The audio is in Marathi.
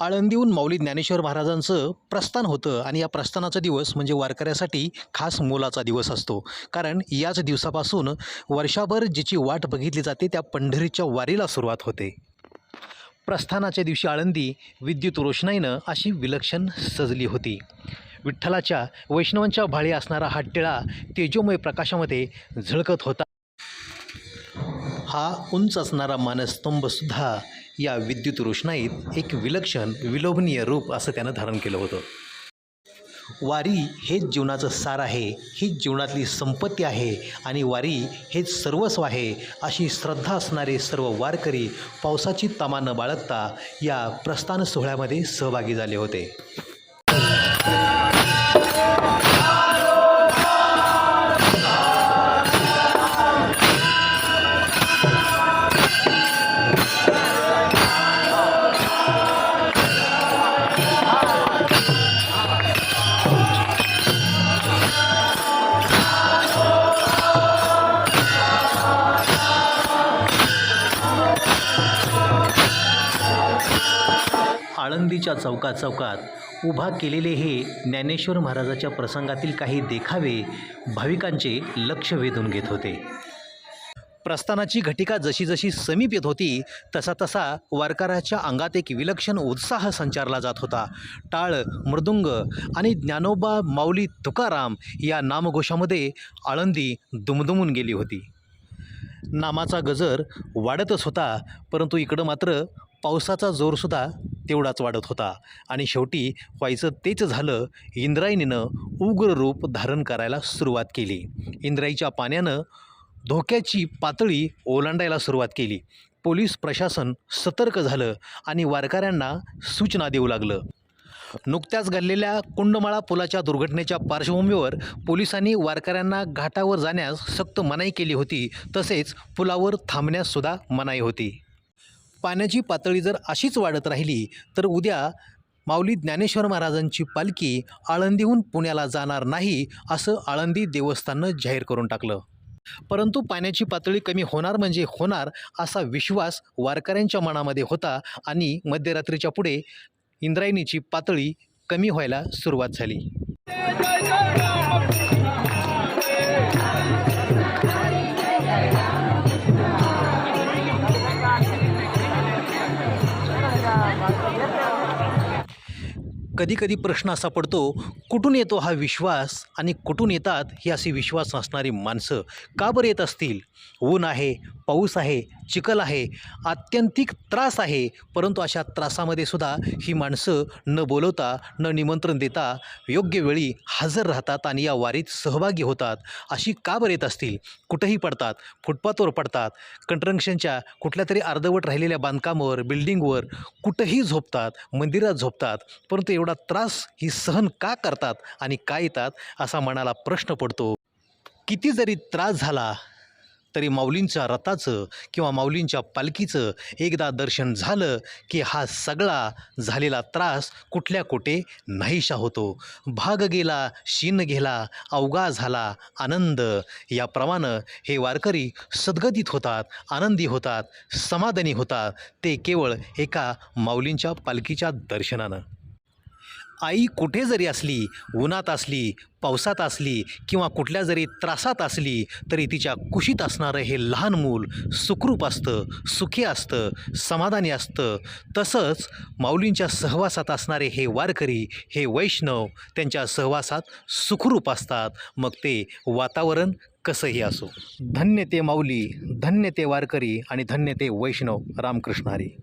आळंदीहून माऊली ज्ञानेश्वर महाराजांचं प्रस्थान होतं आणि या प्रस्थानाचा दिवस म्हणजे वारकऱ्यासाठी खास मोलाचा दिवस असतो. कारण याच दिवसापासून वर्षाभर जिची वाट बघितली जाते त्या पंढरीच्या वारीला सुरुवात होते. प्रस्थानाच्या दिवशी आळंदी विद्युत रोषणाईनं अशी विलक्षण सजली होती. विठ्ठलाच्या वैष्णवांच्या भाळी असणारा हा टिळा तेजोमय प्रकाशामध्ये झळकत होता. हा उंच असणारा मानस्तंभसुद्धा या विद्युत रोषणाईत एक विलक्षण विलोभनीय रूप असं त्यानं धारण केलं होतं. वारी हेच जीवनाचं सार आहे हीच जीवनातली संपत्ती आहे आणि वारी हेच सर्वस्व आहे अशी श्रद्धा असणारे सर्व वारकरी पावसाची तमा न बाळगता या प्रस्थान सोहळ्यामध्ये सहभागी झाले होते. आळंदीच्या चौकात चौकात उभा केलेले हे ज्ञानेश्वर महाराजाच्या प्रसंगातील काही देखावे भाविकांचे लक्ष वेधून घेत होते. प्रस्थानाची घटिका जशी जशी समीप येत होती तसा तसा वारकऱ्याच्या अंगात एक विलक्षण उत्साह संचारला जात होता. टाळ मृदुंग आणि ज्ञानोबा माऊली तुकाराम या नामघोषामध्ये आळंदी दुमदुमून गेली होती. नामाचा गजर वाढतच होता परंतु इकडं मात्र पावसाचा जोरसुद्धा तेवढाच वाढत होता. आणि शेवटी व्हायचं तेच झालं इंद्रायणीनं उग्र रूप धारण करायला सुरुवात केली. इंद्रायच्या पाण्यानं धोक्याची पातळी ओलांडायला सुरुवात केली. पोलीस प्रशासन सतर्क झालं आणि वारकऱ्यांना सूचना देऊ लागलं. नुकत्याच घडलेल्या कुंडमाळा पुलाच्या दुर्घटनेच्या पार्श्वभूमीवर पोलिसांनी वारकऱ्यांना घाटावर जाण्यास सक्त मनाई केली होती. तसेच पुलावर थांबण्याससुद्धा मनाई होती. पाण्याची पातळी जर अशीच वाढत राहिली तर उद्या माऊली ज्ञानेश्वर महाराजांची पालखी आळंदीहून पुण्याला जाणार नाही असं आळंदी देवस्थाननं जाहीर करून टाकलं. परंतु पाण्याची पातळी कमी होणार म्हणजे होणार असा विश्वास वारकऱ्यांच्या मनामध्ये होता आणि मध्यरात्रीच्या पुढे इंद्रायणीची पातळी कमी व्हायला सुरुवात झाली. कधीकधी प्रश्न असा पडतो कुठून येतो हा विश्वास आणि कुठून येतात ही अशी विश्वास नसणारी माणसं? का बरं येत असतील? ऊन आहे पाऊस आहे चिखल आहे आत्यंतिक त्रास आहे परंतु अशा त्रासामध्ये सुद्धा ही माणसं न बोलवता न निमंत्रण देता योग्य वेळी हजर राहतात आणि या वारीत सहभागी होतात. अशी का बरं येत असतील? कुठंही पडतात फुटपाथवर पडतात कंट्रक्शनच्या कुठल्या तरी अर्धवट राहिलेल्या बांधकामावर बिल्डिंगवर कुठंही झोपतात मंदिरात झोपतात परंतु एवढा त्रास ही सहन का करतात आणि का येतात असा मनाला प्रश्न पडतो. किती जरी त्रास झाला तरी माऊलींच्या रथाचं किंवा माऊलींच्या पालखीचं एकदा दर्शन झालं की हा सगळा झालेला त्रास कुठल्या कुठे नाहीशा होतो. भाग गेला शीन गेला अवगा झाला आनंद. याप्रमाणे हे वारकरी सद्गतीत होतात आनंदी होतात समाधानी होतात. ते केवळ एका माऊलींच्या पालखीच्या दर्शनानं. आई कुठे जरी असली उन्हात असली पावसात असली किंवा कुठल्या जरी त्रासात असली तरी तिच्या कुशीत असणारं हे लहान मूल सुखरूप असतं सुखी असतं समाधानी असतं. तसंच माऊलींच्या सहवासात असणारे हे वारकरी हे वैष्णव त्यांच्या सहवासात सुखरूप असतात. मग ते वातावरण कसंही असो. धन्य ते माऊली धन्य ते वारकरी आणि धन्य ते वैष्णव. रामकृष्ण हरी.